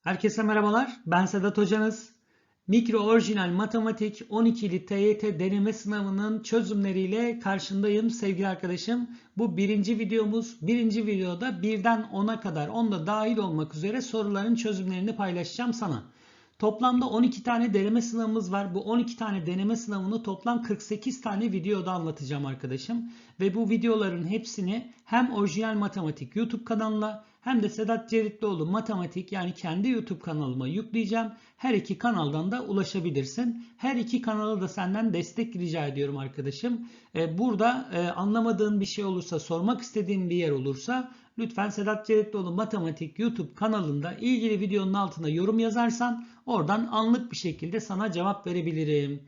Herkese merhabalar. Ben Sedat Hocanız. Mikro Orijinal Matematik 12'li TYT deneme sınavının çözümleriyle karşındayım sevgili arkadaşım. Bu birinci videomuz. Birinci videoda birden 10'a kadar onda dahil olmak üzere soruların çözümlerini paylaşacağım sana. Toplamda 12 tane deneme sınavımız var. Bu 12 tane deneme sınavını toplam 48 tane videoda anlatacağım arkadaşım. Ve bu videoların hepsini hem Orijinal Matematik YouTube kanalına hem de Sedat Ceritlioğlu Matematik yani kendi YouTube kanalıma yükleyeceğim. Her iki kanaldan da ulaşabilirsin. Her iki kanala da senden destek rica ediyorum arkadaşım. Ee, Burada e, anlamadığın bir şey olursa, sormak istediğin bir yer olursa lütfen Sedat Ceritlioğlu Matematik YouTube kanalında ilgili videonun altına yorum yazarsan oradan anlık bir şekilde sana cevap verebilirim.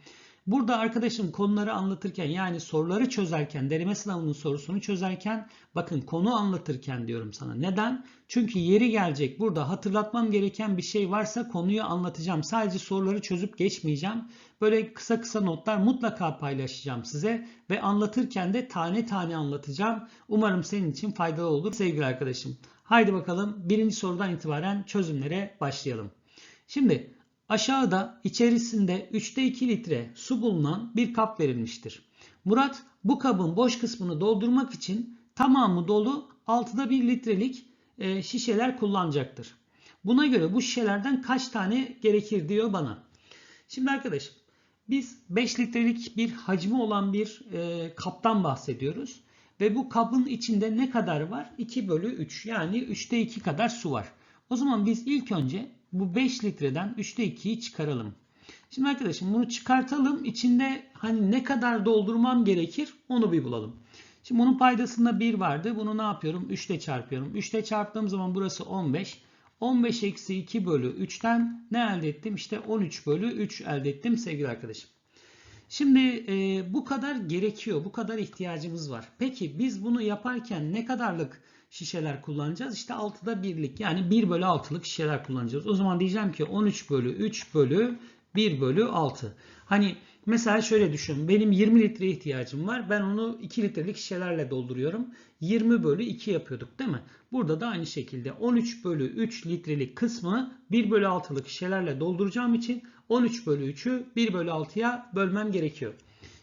Burada arkadaşım konuları anlatırken yani soruları çözerken, deneme sınavının sorusunu çözerken bakın konu anlatırken diyorum sana. Neden? Çünkü yeri gelecek burada hatırlatmam gereken bir şey varsa konuyu anlatacağım. Sadece soruları çözüp geçmeyeceğim. Böyle kısa kısa notlar mutlaka paylaşacağım size ve anlatırken de tane tane anlatacağım. Umarım senin için faydalı olur sevgili arkadaşım. Haydi bakalım birinci sorudan itibaren çözümlere başlayalım. Şimdi Aşağıda içerisinde 3'te 2 litre su bulunan bir kap verilmiştir. Murat bu kabın boş kısmını doldurmak için tamamı dolu 6'da 1 litrelik e, şişeler kullanacaktır. Buna göre bu şişelerden kaç tane gerekir diyor bana. Şimdi arkadaşım biz 5 litrelik bir hacmi olan bir e, kaptan bahsediyoruz. Ve bu kabın içinde ne kadar var? 2 bölü 3 yani 3'te 2 kadar su var. O zaman biz ilk önce bu 5 litreden 3'te 2'yi çıkaralım. Şimdi arkadaşım bunu çıkartalım. İçinde hani ne kadar doldurmam gerekir onu bir bulalım. Şimdi bunun paydasında 1 vardı. Bunu ne yapıyorum? 3 ile çarpıyorum. 3 ile çarptığım zaman burası 15. 15 eksi 2 bölü 3'ten ne elde ettim? İşte 13 bölü 3 elde ettim sevgili arkadaşım. Şimdi e, bu kadar gerekiyor. Bu kadar ihtiyacımız var. Peki biz bunu yaparken ne kadarlık şişeler kullanacağız? İşte 6'da birlik yani 1 bölü 6'lık şişeler kullanacağız. O zaman diyeceğim ki 13 bölü 3 bölü 1 bölü 6. Hani mesela şöyle düşün. Benim 20 litre ihtiyacım var. Ben onu 2 litrelik şişelerle dolduruyorum. 20 bölü 2 yapıyorduk değil mi? Burada da aynı şekilde 13 bölü 3 litrelik kısmı 1 bölü 6'lık şişelerle dolduracağım için 13 bölü 3'ü 1 bölü 6'ya bölmem gerekiyor.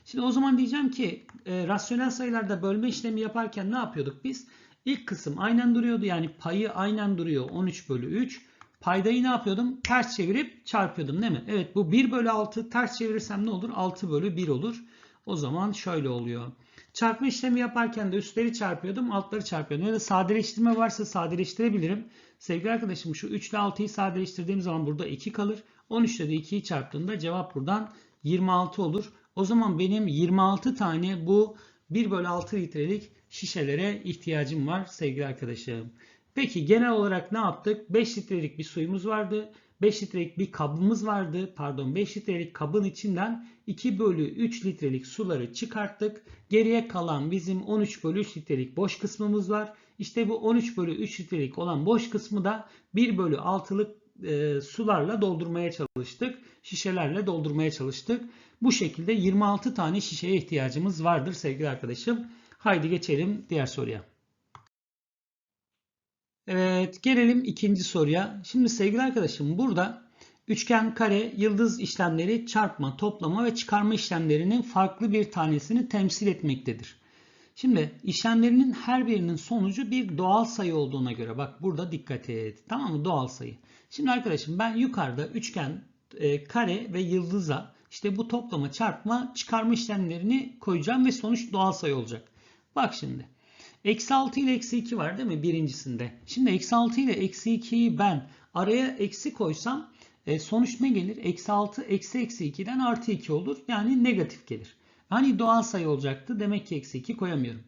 Şimdi o zaman diyeceğim ki e, rasyonel sayılarda bölme işlemi yaparken ne yapıyorduk biz? İlk kısım aynen duruyordu yani payı aynen duruyor 13 bölü 3. Paydayı ne yapıyordum? Ters çevirip çarpıyordum değil mi? Evet bu 1 bölü 6 ters çevirirsem ne olur? 6 bölü 1 olur. O zaman şöyle oluyor. Çarpma işlemi yaparken de üstleri çarpıyordum, altları çarpıyordum. Ya da sadeleştirme varsa sadeleştirebilirim. Sevgili arkadaşım şu 3 ile 6'yı sadeleştirdiğim zaman burada 2 kalır. 13 ile de 2'yi çarptığımda cevap buradan 26 olur. O zaman benim 26 tane bu 1 bölü 6 litrelik şişelere ihtiyacım var sevgili arkadaşlarım. Peki genel olarak ne yaptık? 5 litrelik bir suyumuz vardı. 5 litrelik bir kabımız vardı. Pardon 5 litrelik kabın içinden 2 bölü 3 litrelik suları çıkarttık. Geriye kalan bizim 13 bölü 3 litrelik boş kısmımız var. İşte bu 13 bölü 3 litrelik olan boş kısmı da 1 bölü 6'lık e, sularla doldurmaya çalıştık. Şişelerle doldurmaya çalıştık. Bu şekilde 26 tane şişeye ihtiyacımız vardır sevgili arkadaşım. Haydi geçelim diğer soruya. Evet gelelim ikinci soruya. Şimdi sevgili arkadaşım burada üçgen, kare, yıldız işlemleri çarpma, toplama ve çıkarma işlemlerinin farklı bir tanesini temsil etmektedir. Şimdi işlemlerinin her birinin sonucu bir doğal sayı olduğuna göre bak burada dikkat et. Tamam mı? Doğal sayı. Şimdi arkadaşım ben yukarıda üçgen, e, kare ve yıldıza işte bu toplama, çarpma, çıkarma işlemlerini koyacağım ve sonuç doğal sayı olacak. Bak şimdi. Eksi 6 ile eksi 2 var değil mi birincisinde? Şimdi eksi 6 ile eksi 2'yi ben araya eksi koysam e, sonuç ne gelir? Eksi 6 eksi eksi 2'den artı 2 olur. Yani negatif gelir. Hani doğal sayı olacaktı. Demek ki eksi 2 koyamıyorum.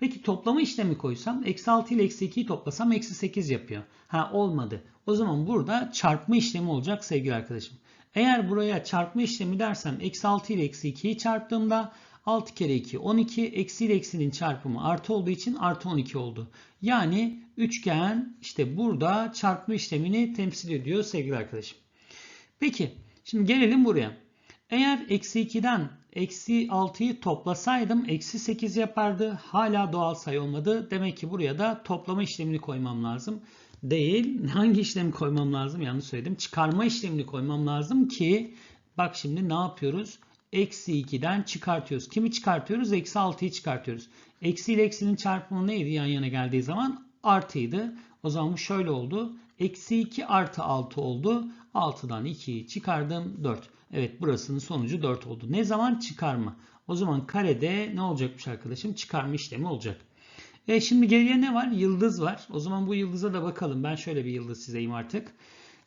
Peki toplama işlemi koysam eksi 6 ile eksi 2'yi toplasam eksi 8 yapıyor. Ha olmadı. O zaman burada çarpma işlemi olacak sevgili arkadaşım. Eğer buraya çarpma işlemi dersem eksi 6 ile eksi 2'yi çarptığımda 6 kere 2 12 eksi ile eksinin çarpımı artı olduğu için artı 12 oldu. Yani üçgen işte burada çarpma işlemini temsil ediyor sevgili arkadaşım. Peki şimdi gelelim buraya. Eğer eksi 2'den eksi 6'yı toplasaydım eksi 8 yapardı. Hala doğal sayı olmadı. Demek ki buraya da toplama işlemini koymam lazım. Değil. Hangi işlemi koymam lazım? Yanlış söyledim. Çıkarma işlemini koymam lazım ki bak şimdi ne yapıyoruz? Eksi 2'den çıkartıyoruz. Kimi çıkartıyoruz? Eksi 6'yı çıkartıyoruz. Eksi ile eksinin çarpımı neydi yan yana geldiği zaman? Artıydı. O zaman bu şöyle oldu. Eksi 2 artı 6 oldu. 6'dan 2'yi çıkardım 4. Evet burasının sonucu 4 oldu. Ne zaman? Çıkarma. O zaman karede ne olacakmış arkadaşım? Çıkarma işlemi olacak. E şimdi geriye ne var? Yıldız var. O zaman bu yıldıza da bakalım. Ben şöyle bir yıldız çizeyim artık.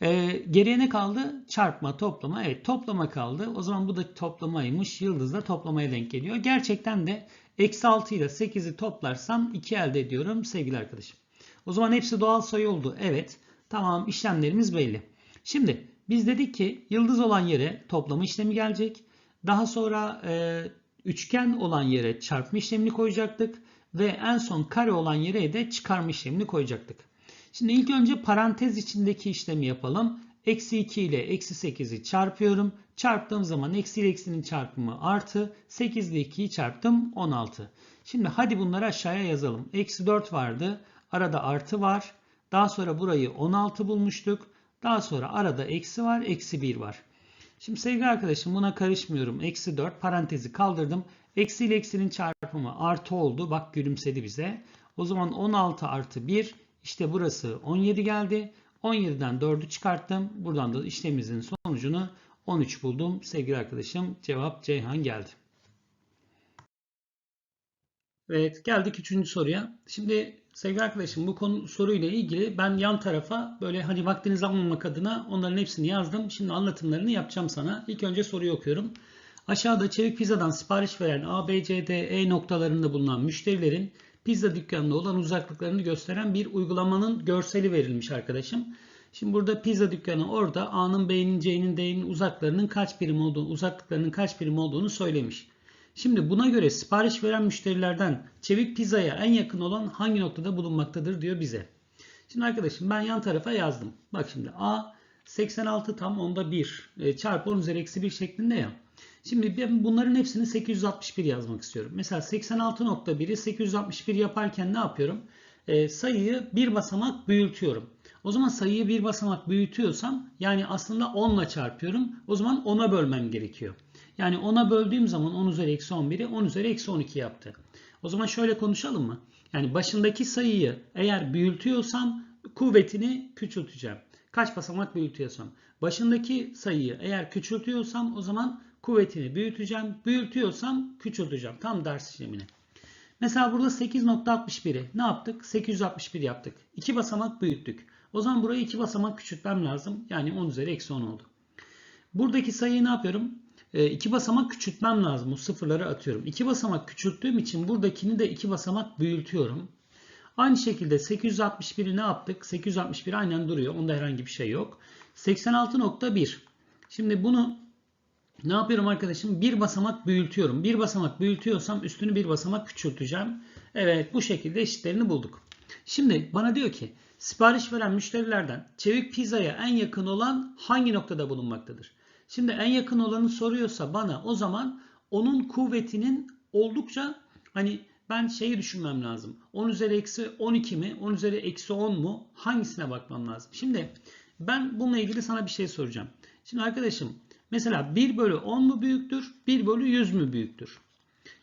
E, geriye ne kaldı? Çarpma, toplama. Evet toplama kaldı. O zaman bu da toplamaymış. Yıldız da toplamaya denk geliyor. Gerçekten de eksi 6 ile 8'i toplarsam 2 elde ediyorum sevgili arkadaşım. O zaman hepsi doğal sayı oldu. Evet. Tamam işlemlerimiz belli. Şimdi biz dedik ki yıldız olan yere toplama işlemi gelecek. Daha sonra e, üçgen olan yere çarpma işlemini koyacaktık. Ve en son kare olan yere de çıkarma işlemini koyacaktık. Şimdi ilk önce parantez içindeki işlemi yapalım. Eksi 2 ile eksi 8'i çarpıyorum. Çarptığım zaman eksi ile eksinin çarpımı artı. 8 ile 2'yi çarptım 16. Şimdi hadi bunları aşağıya yazalım. Eksi 4 vardı. Arada artı var. Daha sonra burayı 16 bulmuştuk. Daha sonra arada eksi var. Eksi 1 var. Şimdi sevgili arkadaşım buna karışmıyorum. Eksi 4 parantezi kaldırdım. Eksi ile eksinin çarpımı artı oldu. Bak gülümsedi bize. O zaman 16 artı 1 işte burası 17 geldi. 17'den 4'ü çıkarttım. Buradan da işlemimizin sonucunu 13 buldum. Sevgili arkadaşım cevap Ceyhan geldi. Evet geldik 3. soruya. Şimdi sevgili arkadaşım bu konu soruyla ilgili ben yan tarafa böyle hani vaktinizi almamak adına onların hepsini yazdım. Şimdi anlatımlarını yapacağım sana. İlk önce soruyu okuyorum. Aşağıda Çevik Pizza'dan sipariş veren A, B, C, D, E noktalarında bulunan müşterilerin pizza dükkanında olan uzaklıklarını gösteren bir uygulamanın görseli verilmiş arkadaşım. Şimdi burada pizza dükkanı orada A'nın, B'nin, C'nin, D'nin uzaklarının kaç birim olduğunu, uzaklıklarının kaç birim olduğunu söylemiş. Şimdi buna göre sipariş veren müşterilerden Çevik Pizza'ya en yakın olan hangi noktada bulunmaktadır diyor bize. Şimdi arkadaşım ben yan tarafa yazdım. Bak şimdi A 86 tam onda 1 e, çarpı 10 üzeri eksi 1 şeklinde ya. Şimdi ben bunların hepsini 861 yazmak istiyorum. Mesela 86.1'i 861 yaparken ne yapıyorum? E, sayıyı bir basamak büyütüyorum. O zaman sayıyı bir basamak büyütüyorsam yani aslında 10 ile çarpıyorum. O zaman 10'a bölmem gerekiyor. Yani 10'a böldüğüm zaman 10 üzeri eksi 11'i 10 üzeri eksi 12 yaptı. O zaman şöyle konuşalım mı? Yani başındaki sayıyı eğer büyütüyorsam kuvvetini küçülteceğim. Kaç basamak büyütüyorsam. Başındaki sayıyı eğer küçültüyorsam o zaman kuvvetini büyüteceğim. Büyütüyorsam küçülteceğim. Tam ders işlemini. Mesela burada 8.61'i ne yaptık? 861 yaptık. 2 basamak büyüttük. O zaman burayı 2 basamak küçültmem lazım. Yani 10 üzeri eksi 10 oldu. Buradaki sayıyı ne yapıyorum? 2 basamak küçültmem lazım. Bu sıfırları atıyorum. 2 basamak küçülttüğüm için buradakini de 2 basamak büyütüyorum. Aynı şekilde 861'i ne yaptık? 861 aynen duruyor. Onda herhangi bir şey yok. 86.1. Şimdi bunu ne yapıyorum arkadaşım? Bir basamak büyütüyorum. Bir basamak büyütüyorsam üstünü bir basamak küçülteceğim. Evet bu şekilde eşitlerini bulduk. Şimdi bana diyor ki sipariş veren müşterilerden çevik pizzaya en yakın olan hangi noktada bulunmaktadır? Şimdi en yakın olanı soruyorsa bana o zaman onun kuvvetinin oldukça hani ben şeyi düşünmem lazım. 10 üzeri eksi 12 mi? 10 üzeri eksi 10 mu? Hangisine bakmam lazım? Şimdi ben bununla ilgili sana bir şey soracağım. Şimdi arkadaşım mesela 1 bölü 10 mu büyüktür? 1 bölü 100 mü büyüktür?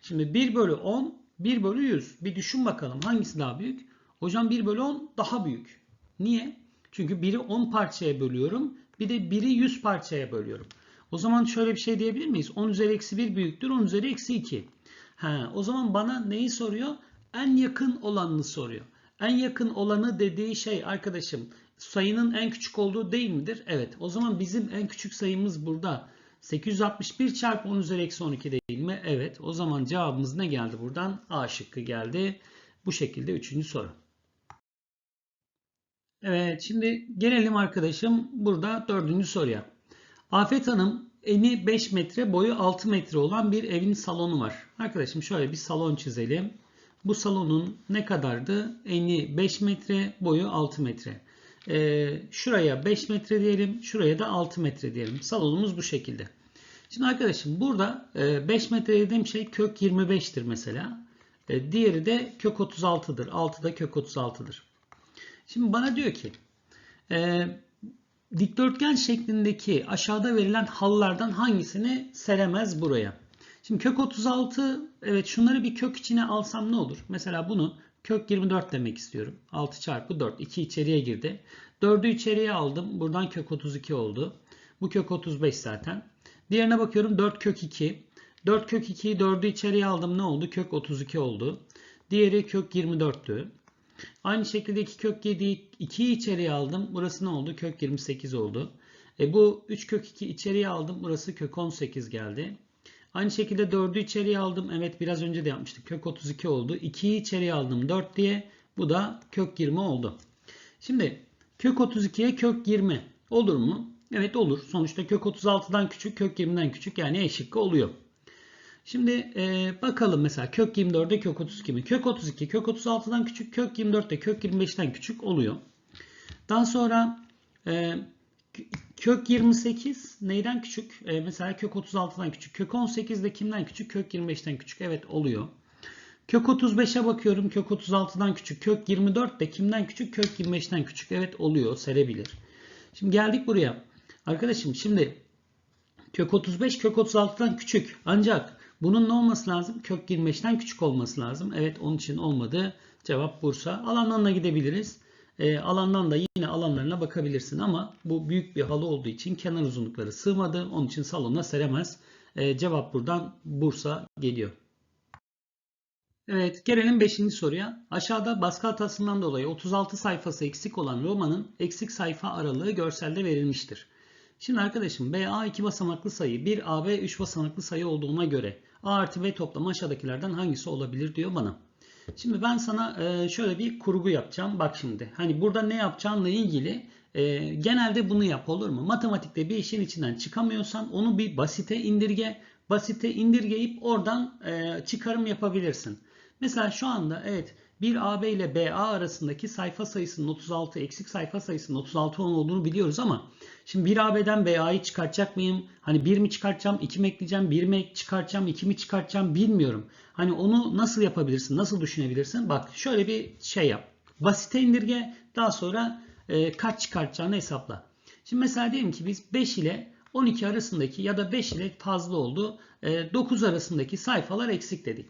Şimdi 1 bölü 10, 1 bölü 100. Bir düşün bakalım hangisi daha büyük? Hocam 1 bölü 10 daha büyük. Niye? Çünkü 1'i 10 parçaya bölüyorum. Bir de 1'i 100 parçaya bölüyorum. O zaman şöyle bir şey diyebilir miyiz? 10 üzeri eksi 1 büyüktür 10 üzeri eksi 2. Ha, o zaman bana neyi soruyor? En yakın olanını soruyor. En yakın olanı dediği şey arkadaşım sayının en küçük olduğu değil midir? Evet. O zaman bizim en küçük sayımız burada 861 çarpı 10 üzeri eksi 12 değil mi? Evet. O zaman cevabımız ne geldi buradan? A şıkkı geldi. Bu şekilde üçüncü soru. Evet şimdi gelelim arkadaşım burada dördüncü soruya. Afet Hanım eni 5 metre boyu 6 metre olan bir evin salonu var. Arkadaşım şöyle bir salon çizelim. Bu salonun ne kadardı? Eni 5 metre boyu 6 metre. Ee, şuraya 5 metre diyelim. Şuraya da 6 metre diyelim. Salonumuz bu şekilde. Şimdi arkadaşım burada 5 metre dediğim şey kök 25'tir mesela. Diğeri de kök 36'dır. 6 da kök 36'dır. Şimdi bana diyor ki e, dikdörtgen şeklindeki aşağıda verilen halılardan hangisini seremez buraya? Şimdi kök 36 evet şunları bir kök içine alsam ne olur? Mesela bunu kök 24 demek istiyorum. 6 çarpı 4 2 içeriye girdi. 4'ü içeriye aldım. Buradan kök 32 oldu. Bu kök 35 zaten. Diğerine bakıyorum 4 kök 2. 4 kök 2'yi 4'ü içeriye aldım ne oldu? Kök 32 oldu. Diğeri kök 24'tü. Aynı şekilde 2 kök 7'yi 2'yi içeriye aldım. Burası ne oldu? Kök 28 oldu. E bu 3 kök 2 içeriye aldım. Burası kök 18 geldi. Aynı şekilde 4'ü içeriye aldım. Evet biraz önce de yapmıştık. Kök 32 oldu. 2'yi içeriye aldım 4 diye. Bu da kök 20 oldu. Şimdi kök 32'ye kök 20 olur mu? Evet olur. Sonuçta kök 36'dan küçük kök 20'den küçük yani E şıkkı oluyor. Şimdi e, bakalım mesela kök 24'de kök 32 mi? Kök 32 kök 36'dan küçük kök 24'de kök 25'ten küçük oluyor. Daha sonra e, kök 28 neyden küçük? E, mesela kök 36'dan küçük. Kök 18 de kimden küçük? Kök 25'ten küçük. Evet oluyor. Kök 35'e bakıyorum. Kök 36'dan küçük. Kök 24 de kimden küçük? Kök 25'ten küçük. Evet oluyor. Serebilir. Şimdi geldik buraya. Arkadaşım şimdi kök 35 kök 36'dan küçük. Ancak bunun ne olması lazım? Kök 25'ten küçük olması lazım. Evet onun için olmadı. Cevap Bursa. Alandan da gidebiliriz. E, alandan da yine alanlarına bakabilirsin ama bu büyük bir halı olduğu için kenar uzunlukları sığmadı. Onun için salona seremez. E, cevap buradan Bursa geliyor. Evet gelelim 5. soruya. Aşağıda baskı hatasından dolayı 36 sayfası eksik olan romanın eksik sayfa aralığı görselde verilmiştir. Şimdi arkadaşım BA 2 basamaklı sayı 1 AB 3 basamaklı sayı olduğuna göre A artı B toplamı aşağıdakilerden hangisi olabilir diyor bana. Şimdi ben sana e, şöyle bir kurgu yapacağım. Bak şimdi hani burada ne yapacağınla ilgili e, genelde bunu yap olur mu? Matematikte bir işin içinden çıkamıyorsan onu bir basite indirge. Basite indirgeyip oradan e, çıkarım yapabilirsin. Mesela şu anda evet bir AB ile BA arasındaki sayfa sayısının 36 eksik sayfa sayısının 36 olduğunu biliyoruz ama şimdi bir AB'den BA'yı çıkartacak mıyım? Hani 1 mi çıkartacağım, 2 mi ekleyeceğim, 1 mi çıkartacağım, 2 mi çıkartacağım bilmiyorum. Hani onu nasıl yapabilirsin, nasıl düşünebilirsin? Bak şöyle bir şey yap. Basite indirge daha sonra e, kaç çıkartacağını hesapla. Şimdi mesela diyelim ki biz 5 ile 12 arasındaki ya da 5 ile fazla oldu. E, 9 arasındaki sayfalar eksik dedik.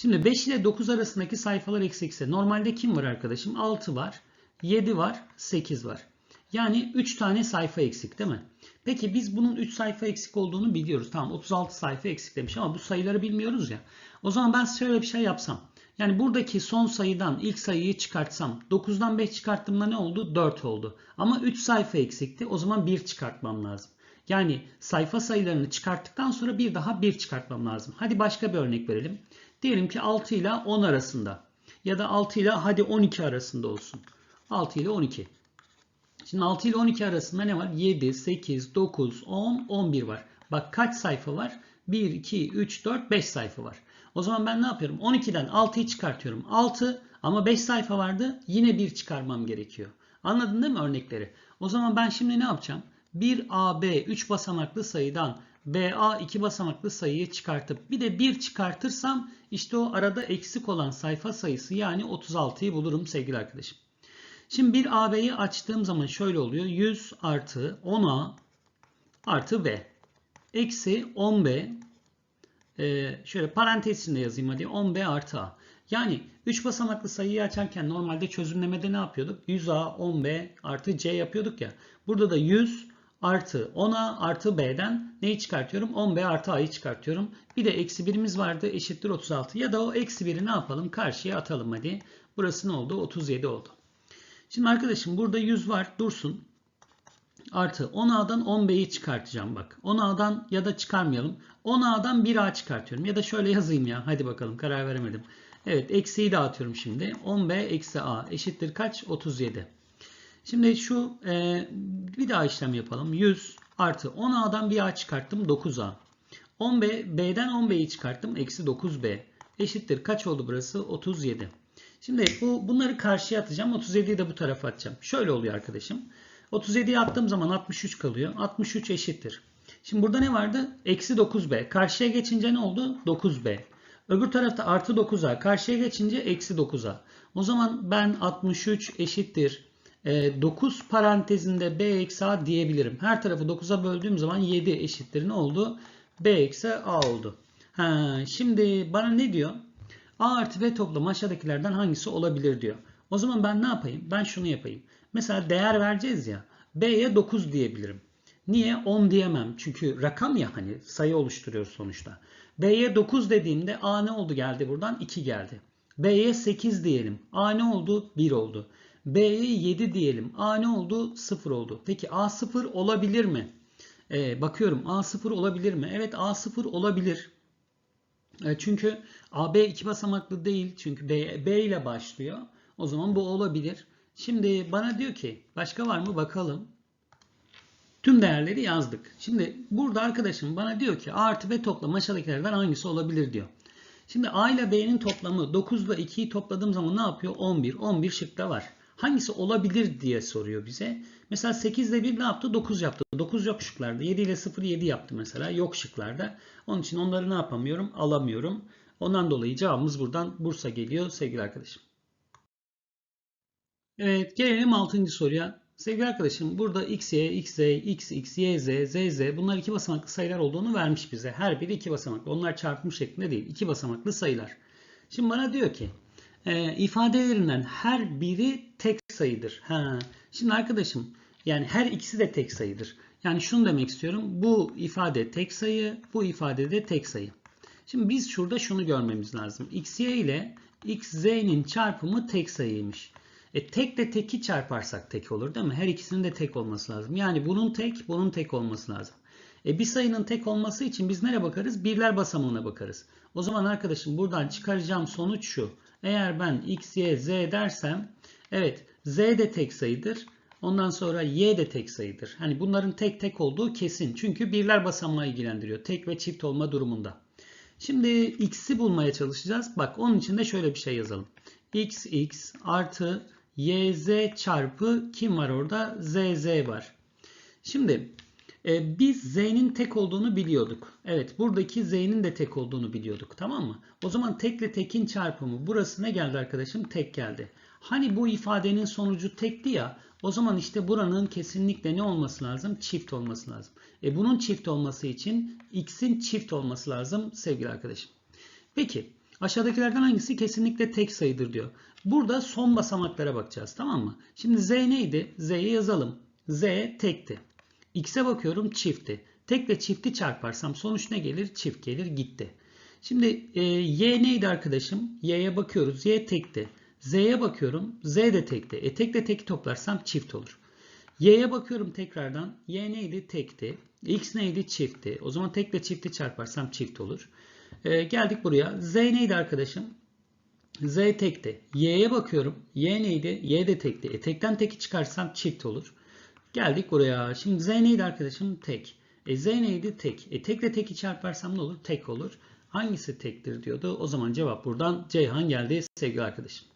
Şimdi 5 ile 9 arasındaki sayfalar eksikse normalde kim var arkadaşım? 6 var, 7 var, 8 var. Yani 3 tane sayfa eksik değil mi? Peki biz bunun 3 sayfa eksik olduğunu biliyoruz. Tamam 36 sayfa eksik demiş ama bu sayıları bilmiyoruz ya. O zaman ben şöyle bir şey yapsam. Yani buradaki son sayıdan ilk sayıyı çıkartsam 9'dan 5 çıkarttığımda ne oldu? 4 oldu. Ama 3 sayfa eksikti. O zaman 1 çıkartmam lazım. Yani sayfa sayılarını çıkarttıktan sonra bir daha 1 çıkartmam lazım. Hadi başka bir örnek verelim. Diyelim ki 6 ile 10 arasında ya da 6 ile hadi 12 arasında olsun. 6 ile 12. Şimdi 6 ile 12 arasında ne var? 7, 8, 9, 10, 11 var. Bak kaç sayfa var? 1, 2, 3, 4, 5 sayfa var. O zaman ben ne yapıyorum? 12'den 6'yı çıkartıyorum. 6 ama 5 sayfa vardı. Yine 1 çıkarmam gerekiyor. Anladın değil mi örnekleri? O zaman ben şimdi ne yapacağım? 1AB 3 basamaklı sayıdan BA 2 basamaklı sayıyı çıkartıp bir de 1 çıkartırsam işte o arada eksik olan sayfa sayısı yani 36'yı bulurum sevgili arkadaşım. Şimdi bir AB'yi açtığım zaman şöyle oluyor. 100 artı 10A artı B. Eksi 10B. Ee, şöyle parantez içinde yazayım hadi. 10B artı A. Yani 3 basamaklı sayıyı açarken normalde çözümlemede ne yapıyorduk? 100A 10B artı C yapıyorduk ya. Burada da 100 artı 10A artı B'den neyi çıkartıyorum? 10B artı A'yı çıkartıyorum. Bir de eksi 1'imiz vardı eşittir 36. Ya da o eksi 1'i ne yapalım? Karşıya atalım hadi. Burası ne oldu? 37 oldu. Şimdi arkadaşım burada 100 var dursun. Artı 10A'dan 10B'yi çıkartacağım bak. 10A'dan ya da çıkarmayalım. 10A'dan 1A çıkartıyorum. Ya da şöyle yazayım ya. Hadi bakalım karar veremedim. Evet eksiyi dağıtıyorum şimdi. 10B eksi A eşittir kaç? 37. Şimdi şu e, bir daha işlem yapalım. 100 artı 10A'dan 1A çıkarttım 9A. 10B, B'den 10B'yi çıkarttım. Eksi 9B. Eşittir. Kaç oldu burası? 37. Şimdi bu bunları karşıya atacağım. 37'yi de bu tarafa atacağım. Şöyle oluyor arkadaşım. 37'yi attığım zaman 63 kalıyor. 63 eşittir. Şimdi burada ne vardı? Eksi 9B. Karşıya geçince ne oldu? 9B. Öbür tarafta artı 9A. Karşıya geçince eksi 9A. O zaman ben 63 eşittir. E, 9 parantezinde B eksi A diyebilirim. Her tarafı 9'a böldüğüm zaman 7 eşittir. Ne oldu? B eksi A oldu. Ha, şimdi bana ne diyor? A artı B toplamı aşağıdakilerden hangisi olabilir diyor. O zaman ben ne yapayım? Ben şunu yapayım. Mesela değer vereceğiz ya. B'ye 9 diyebilirim. Niye? 10 diyemem. Çünkü rakam ya hani sayı oluşturuyor sonuçta. B'ye 9 dediğimde A ne oldu geldi buradan? 2 geldi. B'ye 8 diyelim. A ne oldu? 1 oldu. B'ye 7 diyelim. A ne oldu? 0 oldu. Peki A 0 olabilir mi? Ee, bakıyorum A 0 olabilir mi? Evet A 0 olabilir. E, çünkü AB iki basamaklı değil. Çünkü B, B ile başlıyor. O zaman bu olabilir. Şimdi bana diyor ki başka var mı bakalım. Tüm değerleri yazdık. Şimdi burada arkadaşım bana diyor ki artı B toplamı aşağıdakilerden hangisi olabilir diyor. Şimdi A ile B'nin toplamı 9 ile 2'yi topladığım zaman ne yapıyor? 11. 11 şıkta var. Hangisi olabilir diye soruyor bize. Mesela 8 ile 1 ne yaptı? 9 yaptı. 9 yok şıklarda. 7 ile 0 7 yaptı mesela. Yok şıklarda. Onun için onları ne yapamıyorum? Alamıyorum. Ondan dolayı cevabımız buradan Bursa geliyor sevgili arkadaşım. Evet gelelim 6. soruya. Sevgili arkadaşım burada x, y, x, z, x, x, y, z, z, z bunlar iki basamaklı sayılar olduğunu vermiş bize. Her biri iki basamaklı. Onlar çarpım şeklinde değil. iki basamaklı sayılar. Şimdi bana diyor ki e, ifadelerinden her biri tek sayıdır. Ha. Şimdi arkadaşım yani her ikisi de tek sayıdır. Yani şunu demek istiyorum. Bu ifade tek sayı, bu ifade de tek sayı. Şimdi biz şurada şunu görmemiz lazım. x, y ile x, z'nin çarpımı tek sayıymış. E tek de teki çarparsak tek olur değil mi? Her ikisinin de tek olması lazım. Yani bunun tek, bunun tek olması lazım. E bir sayının tek olması için biz nereye bakarız? Birler basamağına bakarız. O zaman arkadaşım buradan çıkaracağım sonuç şu. Eğer ben x, y, z dersem evet z de tek sayıdır. Ondan sonra y de tek sayıdır. Hani bunların tek tek olduğu kesin. Çünkü birler basamağı ilgilendiriyor. Tek ve çift olma durumunda. Şimdi x'i bulmaya çalışacağız. Bak onun için de şöyle bir şey yazalım. x, x artı yz çarpı kim var orada? zz var. Şimdi e, biz z'nin tek olduğunu biliyorduk. Evet buradaki z'nin de tek olduğunu biliyorduk. Tamam mı? O zaman tekle tekin çarpımı. Burası ne geldi arkadaşım? Tek geldi. Hani bu ifadenin sonucu tekti ya. O zaman işte buranın kesinlikle ne olması lazım? Çift olması lazım. E bunun çift olması için x'in çift olması lazım sevgili arkadaşım. Peki aşağıdakilerden hangisi kesinlikle tek sayıdır diyor. Burada son basamaklara bakacağız tamam mı? Şimdi z neydi? Z'yi yazalım. Z tekti. X'e bakıyorum çifti. Tekle çifti çarparsam sonuç ne gelir? Çift gelir gitti. Şimdi e, y neydi arkadaşım? Y'ye bakıyoruz. Y tekti. Z'ye bakıyorum. Z de tekti. E tekle teki toplarsam çift olur. Y'ye bakıyorum tekrardan. Y neydi? Tekti. X neydi? Çiftti. O zaman tekle çifti çarparsam çift olur. E, geldik buraya. Z neydi arkadaşım? Z tekti. Y'ye bakıyorum. Y neydi? Y de tekti. E tekten teki çıkarsam çift olur. Geldik buraya. Şimdi Z neydi arkadaşım? Tek. E Z neydi? Tek. E tekle teki çarparsam ne olur? Tek olur. Hangisi tektir diyordu. O zaman cevap buradan Ceyhan geldi sevgili arkadaşım.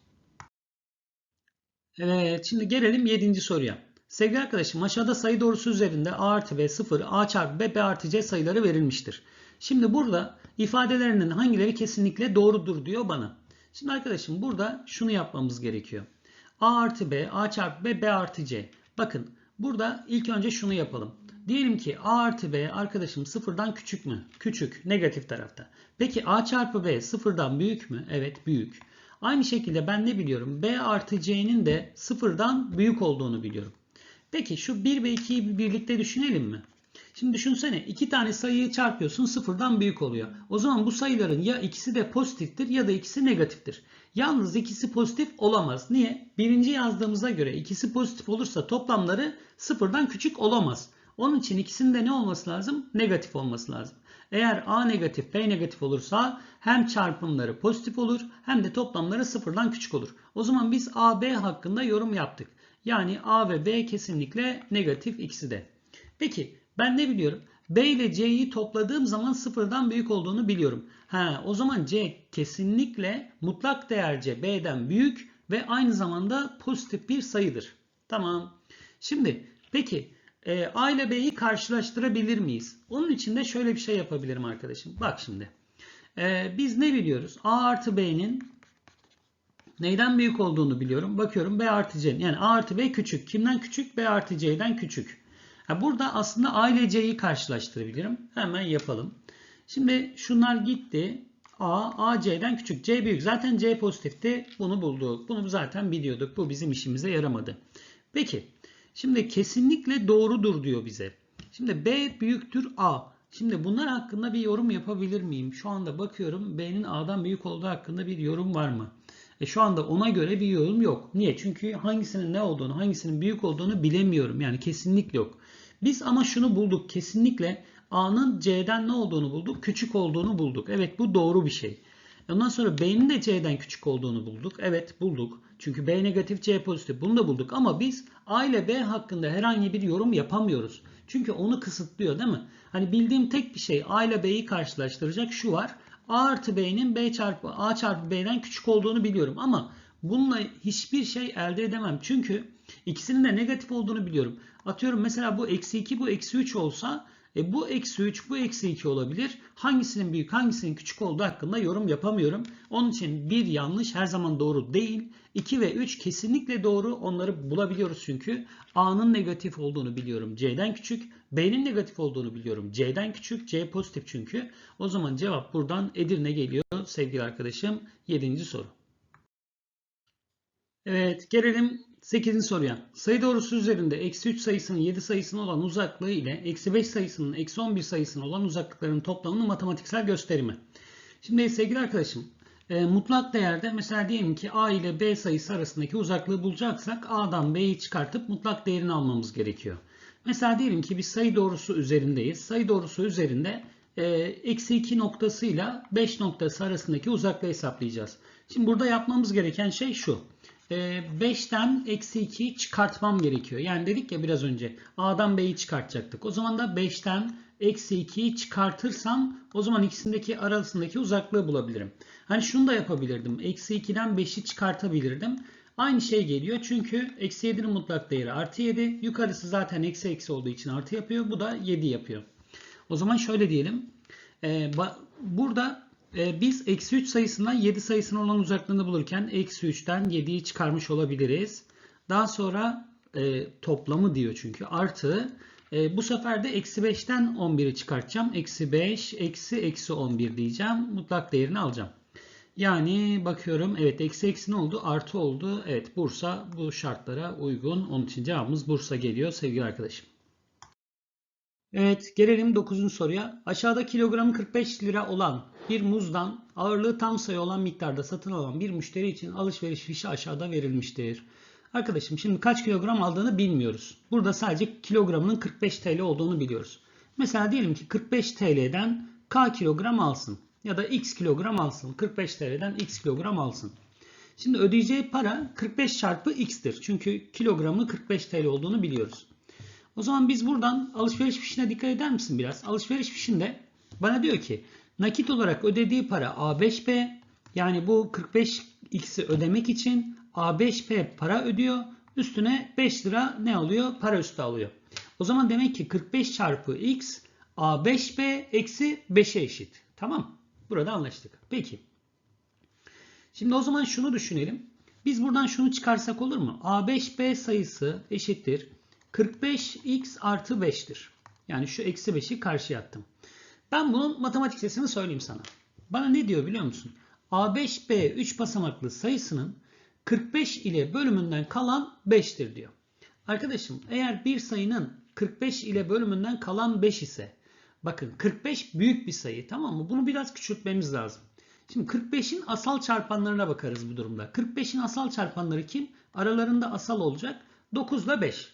Evet şimdi gelelim 7. soruya. Sevgili arkadaşım aşağıda sayı doğrusu üzerinde a artı b 0, a çarpı b, b artı c sayıları verilmiştir. Şimdi burada ifadelerinin hangileri kesinlikle doğrudur diyor bana. Şimdi arkadaşım burada şunu yapmamız gerekiyor. a artı b, a çarpı b, b artı c. Bakın burada ilk önce şunu yapalım. Diyelim ki a artı b arkadaşım sıfırdan küçük mü? Küçük, negatif tarafta. Peki a çarpı b sıfırdan büyük mü? Evet büyük. Aynı şekilde ben ne biliyorum? b artı c'nin de sıfırdan büyük olduğunu biliyorum. Peki şu 1 ve 2'yi birlikte düşünelim mi? Şimdi düşünsene iki tane sayıyı çarpıyorsun sıfırdan büyük oluyor. O zaman bu sayıların ya ikisi de pozitiftir ya da ikisi negatiftir. Yalnız ikisi pozitif olamaz. Niye? Birinci yazdığımıza göre ikisi pozitif olursa toplamları sıfırdan küçük olamaz. Onun için ikisinde ne olması lazım? Negatif olması lazım. Eğer A negatif B negatif olursa hem çarpımları pozitif olur hem de toplamları sıfırdan küçük olur. O zaman biz A B hakkında yorum yaptık. Yani A ve B kesinlikle negatif ikisi de. Peki ben ne biliyorum? B ile C'yi topladığım zaman sıfırdan büyük olduğunu biliyorum. Ha, o zaman C kesinlikle mutlak değerce B'den büyük ve aynı zamanda pozitif bir sayıdır. Tamam. Şimdi peki e, A ile B'yi karşılaştırabilir miyiz? Onun için de şöyle bir şey yapabilirim arkadaşım. Bak şimdi. Ee, biz ne biliyoruz? A artı B'nin neyden büyük olduğunu biliyorum. Bakıyorum B artı C. Yani A artı B küçük. Kimden küçük? B artı C'den küçük. Burada aslında A ile C'yi karşılaştırabilirim. Hemen yapalım. Şimdi şunlar gitti. A, A C'den küçük. C büyük. Zaten C pozitifti. Bunu bulduk. Bunu zaten biliyorduk. Bu bizim işimize yaramadı. Peki. Şimdi kesinlikle doğrudur diyor bize. Şimdi B büyüktür A. Şimdi bunlar hakkında bir yorum yapabilir miyim? Şu anda bakıyorum B'nin A'dan büyük olduğu hakkında bir yorum var mı? E şu anda ona göre bir yorum yok. Niye? Çünkü hangisinin ne olduğunu, hangisinin büyük olduğunu bilemiyorum. Yani kesinlikle yok. Biz ama şunu bulduk. Kesinlikle A'nın C'den ne olduğunu bulduk? Küçük olduğunu bulduk. Evet bu doğru bir şey. Ondan sonra B'nin de C'den küçük olduğunu bulduk. Evet bulduk. Çünkü B negatif C pozitif. Bunu da bulduk. Ama biz A ile B hakkında herhangi bir yorum yapamıyoruz. Çünkü onu kısıtlıyor değil mi? Hani bildiğim tek bir şey A ile B'yi karşılaştıracak şu var. A artı B'nin B çarpı A çarpı B'den küçük olduğunu biliyorum. Ama bununla hiçbir şey elde edemem. Çünkü ikisinin de negatif olduğunu biliyorum. Atıyorum mesela bu eksi 2 bu eksi 3 olsa e bu eksi 3 bu eksi 2 olabilir. Hangisinin büyük hangisinin küçük olduğu hakkında yorum yapamıyorum. Onun için bir yanlış her zaman doğru değil. 2 ve 3 kesinlikle doğru. Onları bulabiliyoruz çünkü. A'nın negatif olduğunu biliyorum. C'den küçük. B'nin negatif olduğunu biliyorum. C'den küçük. C pozitif çünkü. O zaman cevap buradan Edirne geliyor sevgili arkadaşım. 7. soru. Evet gelelim 8. soruya. Sayı doğrusu üzerinde eksi 3 sayısının 7 sayısına olan uzaklığı ile eksi 5 sayısının eksi 11 sayısına olan uzaklıkların toplamının matematiksel gösterimi. Şimdi sevgili arkadaşım e, mutlak değerde mesela diyelim ki A ile B sayısı arasındaki uzaklığı bulacaksak A'dan B'yi çıkartıp mutlak değerini almamız gerekiyor. Mesela diyelim ki bir sayı doğrusu üzerindeyiz. Sayı doğrusu üzerinde e, eksi 2 noktasıyla 5 noktası arasındaki uzaklığı hesaplayacağız. Şimdi burada yapmamız gereken şey şu. 5'ten eksi 2'yi çıkartmam gerekiyor. Yani dedik ya biraz önce A'dan B'yi çıkartacaktık. O zaman da 5'ten eksi 2'yi çıkartırsam o zaman ikisindeki arasındaki uzaklığı bulabilirim. Hani şunu da yapabilirdim. Eksi 2'den 5'i çıkartabilirdim. Aynı şey geliyor çünkü eksi 7'nin mutlak değeri artı 7. Yukarısı zaten eksi eksi olduğu için artı yapıyor. Bu da 7 yapıyor. O zaman şöyle diyelim. Ee, burada e, biz eksi 3 sayısından 7 sayısına olan uzaklığını bulurken eksi 3'ten 7'yi çıkarmış olabiliriz. Daha sonra e, toplamı diyor çünkü artı. E, bu sefer de eksi 5'ten 11'i çıkartacağım. Eksi 5 eksi eksi 11 diyeceğim. Mutlak değerini alacağım. Yani bakıyorum evet eksi eksi ne oldu? Artı oldu. Evet Bursa bu şartlara uygun. Onun için cevabımız Bursa geliyor sevgili arkadaşım. Evet gelelim 9. soruya. Aşağıda kilogramı 45 lira olan bir muzdan ağırlığı tam sayı olan miktarda satın alan bir müşteri için alışveriş fişi aşağıda verilmiştir. Arkadaşım şimdi kaç kilogram aldığını bilmiyoruz. Burada sadece kilogramının 45 TL olduğunu biliyoruz. Mesela diyelim ki 45 TL'den K kilogram alsın ya da X kilogram alsın. 45 TL'den X kilogram alsın. Şimdi ödeyeceği para 45 çarpı X'tir. Çünkü kilogramı 45 TL olduğunu biliyoruz. O zaman biz buradan alışveriş fişine dikkat eder misin biraz? Alışveriş fişinde bana diyor ki nakit olarak ödediği para A5P yani bu 45X'i ödemek için A5P para ödüyor. Üstüne 5 lira ne alıyor? Para üstü alıyor. O zaman demek ki 45 çarpı X A5P eksi 5'e eşit. Tamam. Burada anlaştık. Peki. Şimdi o zaman şunu düşünelim. Biz buradan şunu çıkarsak olur mu? A5B sayısı eşittir. 45x artı 5'tir. Yani şu eksi 5'i karşıya attım. Ben bunun matematik sesini söyleyeyim sana. Bana ne diyor biliyor musun? A5B 3 basamaklı sayısının 45 ile bölümünden kalan 5'tir diyor. Arkadaşım eğer bir sayının 45 ile bölümünden kalan 5 ise bakın 45 büyük bir sayı tamam mı? Bunu biraz küçültmemiz lazım. Şimdi 45'in asal çarpanlarına bakarız bu durumda. 45'in asal çarpanları kim? Aralarında asal olacak. 9 ile 5.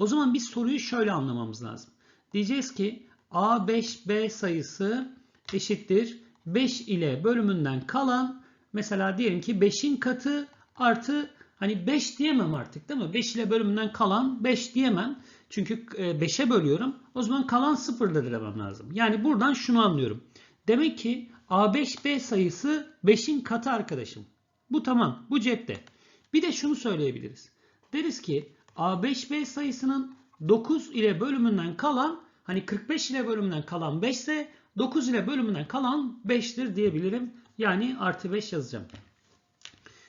O zaman biz soruyu şöyle anlamamız lazım. Diyeceğiz ki A5B sayısı eşittir 5 ile bölümünden kalan mesela diyelim ki 5'in katı artı hani 5 diyemem artık değil mi? 5 ile bölümünden kalan 5 diyemem. Çünkü 5'e bölüyorum. O zaman kalan 0'dır demem lazım. Yani buradan şunu anlıyorum. Demek ki A5B sayısı 5'in katı arkadaşım. Bu tamam. Bu cepte. Bir de şunu söyleyebiliriz. Deriz ki A5B sayısının 9 ile bölümünden kalan hani 45 ile bölümünden kalan 5 ise 9 ile bölümünden kalan 5'tir diyebilirim. Yani artı 5 yazacağım.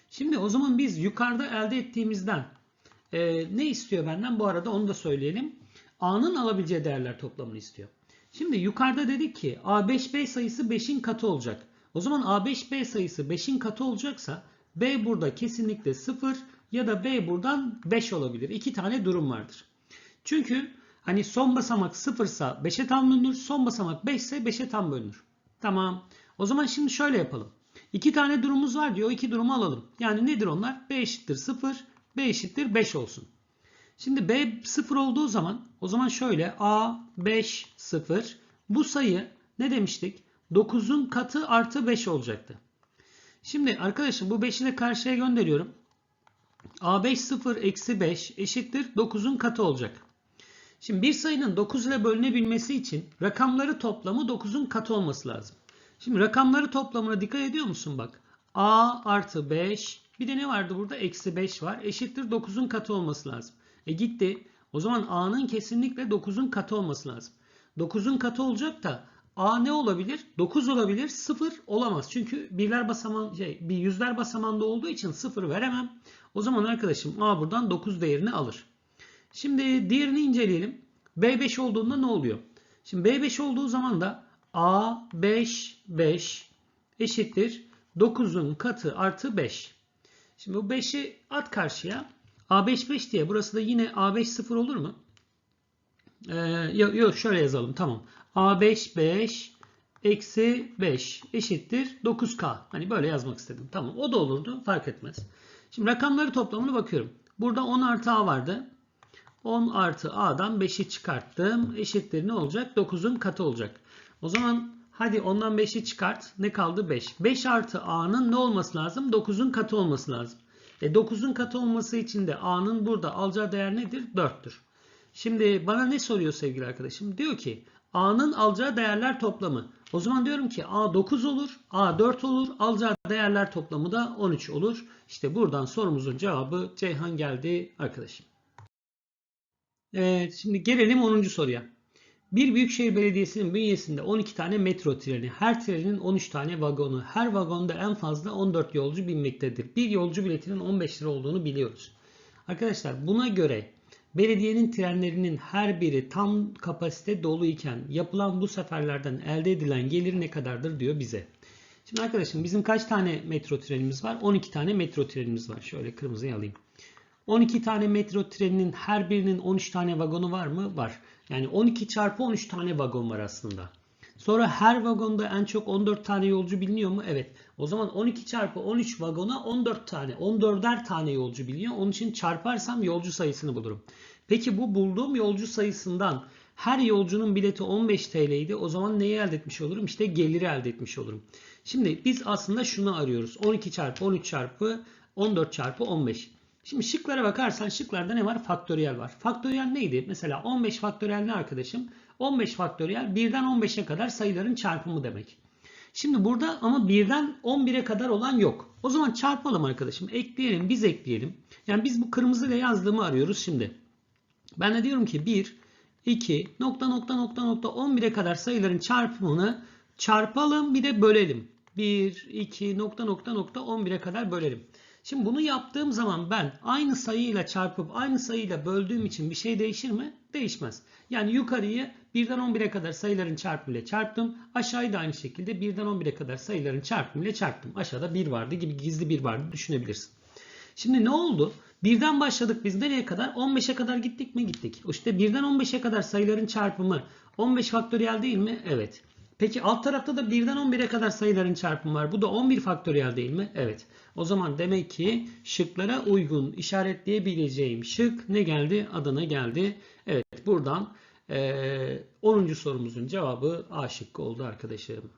Şimdi o zaman biz yukarıda elde ettiğimizden e, ne istiyor benden? Bu arada onu da söyleyelim. A'nın alabileceği değerler toplamını istiyor. Şimdi yukarıda dedik ki A5B sayısı 5'in katı olacak. O zaman A5B sayısı 5'in katı olacaksa B burada kesinlikle 0 ya da B buradan 5 olabilir. İki tane durum vardır. Çünkü hani son basamak 0 ise 5'e tam bölünür. Son basamak 5 ise 5'e tam bölünür. Tamam. O zaman şimdi şöyle yapalım. İki tane durumumuz var diyor. O iki durumu alalım. Yani nedir onlar? B eşittir 0, B eşittir 5 olsun. Şimdi B 0 olduğu zaman o zaman şöyle A 5 0 bu sayı ne demiştik? 9'un katı artı 5 olacaktı. Şimdi arkadaşım bu 5'i de karşıya gönderiyorum. A5 0 eksi 5 eşittir 9'un katı olacak. Şimdi bir sayının 9 ile bölünebilmesi için rakamları toplamı 9'un katı olması lazım. Şimdi rakamları toplamına dikkat ediyor musun bak. A artı 5 bir de ne vardı burada? Eksi 5 var. Eşittir 9'un katı olması lazım. E gitti. O zaman A'nın kesinlikle 9'un katı olması lazım. 9'un katı olacak da A ne olabilir? 9 olabilir. 0 olamaz. Çünkü birler basaman şey, bir yüzler basamanda olduğu için 0 veremem. O zaman arkadaşım A buradan 9 değerini alır. Şimdi diğerini inceleyelim. B5 olduğunda ne oluyor? Şimdi B5 olduğu zaman da A5 5 eşittir 9'un katı artı 5. Şimdi bu 5'i at karşıya. A5 5 diye burası da yine A5 0 olur mu? Ee, yok, şöyle yazalım tamam. A5 5 eksi 5 eşittir 9K. Hani böyle yazmak istedim. Tamam o da olurdu fark etmez. Şimdi rakamları toplamına bakıyorum. Burada 10 artı A vardı. 10 artı A'dan 5'i çıkarttım. Eşittir ne olacak? 9'un katı olacak. O zaman hadi ondan 5'i çıkart. Ne kaldı? 5. 5 artı A'nın ne olması lazım? 9'un katı olması lazım. E 9'un katı olması için de A'nın burada alacağı değer nedir? 4'tür. Şimdi bana ne soruyor sevgili arkadaşım? Diyor ki A'nın alacağı değerler toplamı. O zaman diyorum ki A 9 olur, A 4 olur, alacağı değerler toplamı da 13 olur. İşte buradan sorumuzun cevabı Ceyhan geldi arkadaşım. Evet şimdi gelelim 10. soruya. Bir büyükşehir belediyesinin bünyesinde 12 tane metro treni, her trenin 13 tane vagonu, her vagonda en fazla 14 yolcu binmektedir. Bir yolcu biletinin 15 lira olduğunu biliyoruz. Arkadaşlar buna göre belediyenin trenlerinin her biri tam kapasite dolu iken yapılan bu seferlerden elde edilen gelir ne kadardır diyor bize. Şimdi arkadaşım bizim kaç tane metro trenimiz var? 12 tane metro trenimiz var. Şöyle kırmızıya alayım. 12 tane metro treninin her birinin 13 tane vagonu var mı? Var. Yani 12 çarpı 13 tane vagon var aslında. Sonra her vagonda en çok 14 tane yolcu biliniyor mu? Evet. O zaman 12 çarpı 13 vagona 14 tane, 14'er tane yolcu biliniyor. Onun için çarparsam yolcu sayısını bulurum. Peki bu bulduğum yolcu sayısından her yolcunun bileti 15 TL idi. O zaman neyi elde etmiş olurum? İşte geliri elde etmiş olurum. Şimdi biz aslında şunu arıyoruz. 12 çarpı 13 çarpı 14 çarpı 15. Şimdi şıklara bakarsan şıklarda ne var? Faktöriyel var. Faktöriyel neydi? Mesela 15 faktöriyel ne arkadaşım? 15 faktöriyel 1'den 15'e kadar sayıların çarpımı demek. Şimdi burada ama 1'den 11'e kadar olan yok. O zaman çarpalım arkadaşım. Ekleyelim, biz ekleyelim. Yani biz bu kırmızıyla yazdığımı arıyoruz şimdi. Ben de diyorum ki 1, 2, nokta nokta nokta nokta 11'e kadar sayıların çarpımını çarpalım bir de bölelim. 1, 2, nokta nokta nokta 11'e kadar bölelim. Şimdi bunu yaptığım zaman ben aynı sayıyla çarpıp aynı sayıyla böldüğüm için bir şey değişir mi? Değişmez. Yani yukarıyı 1'den 11'e kadar sayıların çarpımıyla çarptım. Aşağıyı da aynı şekilde 1'den 11'e kadar sayıların çarpımıyla çarptım. Aşağıda 1 vardı gibi gizli 1 vardı düşünebilirsin. Şimdi ne oldu? Birden başladık biz nereye kadar? 15'e kadar gittik mi? Gittik. İşte birden 15'e kadar sayıların çarpımı 15 faktöriyel değil mi? Evet. Peki alt tarafta da 1'den 11'e kadar sayıların çarpımı var. Bu da 11 faktöriyel değil mi? Evet. O zaman demek ki şıklara uygun işaretleyebileceğim şık ne geldi? Adana geldi. Evet buradan 10. sorumuzun cevabı A şıkkı oldu arkadaşlarım.